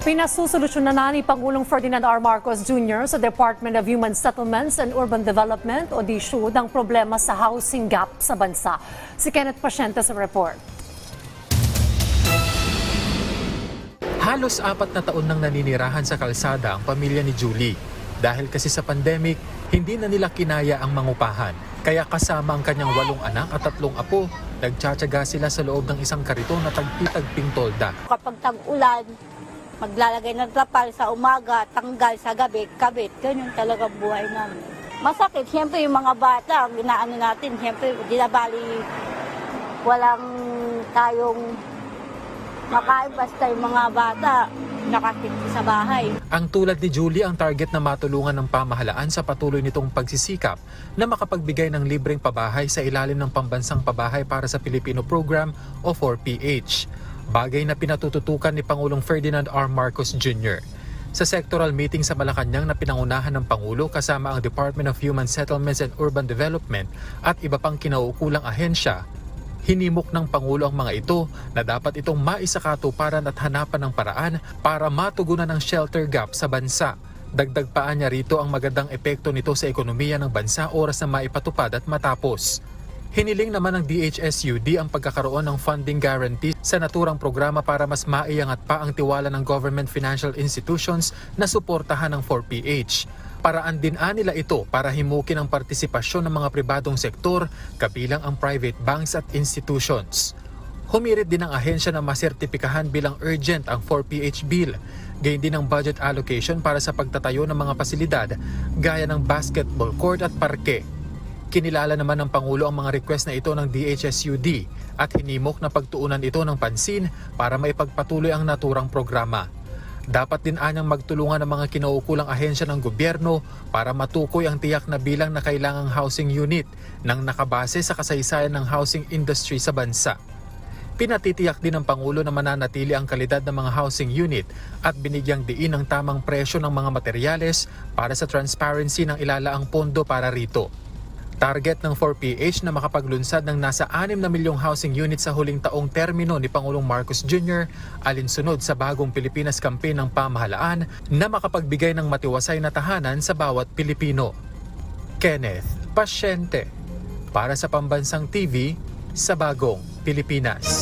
Pinasusolusyonan na ni Pangulong Ferdinand R. Marcos Jr. sa Department of Human Settlements and Urban Development o DSUD ang problema sa housing gap sa bansa. Si Kenneth Pasyente sa report. Halos apat na taon nang naninirahan sa kalsada ang pamilya ni Julie. Dahil kasi sa pandemic, hindi na nila kinaya ang mangupahan. Kaya kasama ang kanyang walong anak at tatlong apo, nagtsatsaga sila sa loob ng isang kariton na tagpi-tagping tolda. Kapag tag-ulan, maglalagay ng trapal sa umaga, tanggal sa gabi, kabit. Ganyan talaga buhay namin. Masakit, siyempre yung mga bata, ang ginaano natin, siyempre, di na bali, walang tayong makain basta yung mga bata nakakit sa bahay. Ang tulad ni Julie ang target na matulungan ng pamahalaan sa patuloy nitong pagsisikap na makapagbigay ng libreng pabahay sa ilalim ng Pambansang Pabahay para sa Pilipino Program o 4PH. Bagay na pinatututukan ni Pangulong Ferdinand R. Marcos Jr. Sa sectoral meeting sa Malacanang na pinangunahan ng Pangulo kasama ang Department of Human Settlements and Urban Development at iba pang kinauukulang ahensya, Hinimok ng Pangulo ang mga ito na dapat itong maisakatuparan at hanapan ng paraan para matugunan ang shelter gap sa bansa. Dagdag pa niya rito ang magandang epekto nito sa ekonomiya ng bansa oras na maipatupad at matapos. Hiniling naman ng DHSUD ang pagkakaroon ng funding guarantee sa naturang programa para mas maiangat pa ang tiwala ng government financial institutions na suportahan ng 4PH. Paraan din nila ito para himukin ang partisipasyon ng mga pribadong sektor kabilang ang private banks at institutions. Humirit din ang ahensya na masertipikahan bilang urgent ang 4PH bill. Gayun din ang budget allocation para sa pagtatayo ng mga pasilidad gaya ng basketball court at parke. Kinilala naman ng Pangulo ang mga request na ito ng DHSUD at hinimok na pagtuunan ito ng pansin para maipagpatuloy ang naturang programa. Dapat din anyang magtulungan ang mga kinaukulang ahensya ng gobyerno para matukoy ang tiyak na bilang na kailangang housing unit nang nakabase sa kasaysayan ng housing industry sa bansa. Pinatitiyak din ng Pangulo na mananatili ang kalidad ng mga housing unit at binigyang diin ang tamang presyo ng mga materyales para sa transparency ng ilalaang pondo para rito. Target ng 4PH na makapaglunsad ng nasa 6 na milyong housing units sa huling taong termino ni Pangulong Marcos Jr. alinsunod sa bagong Pilipinas campaign ng pamahalaan na makapagbigay ng matiwasay na tahanan sa bawat Pilipino. Kenneth Pasyente para sa Pambansang TV sa Bagong Pilipinas.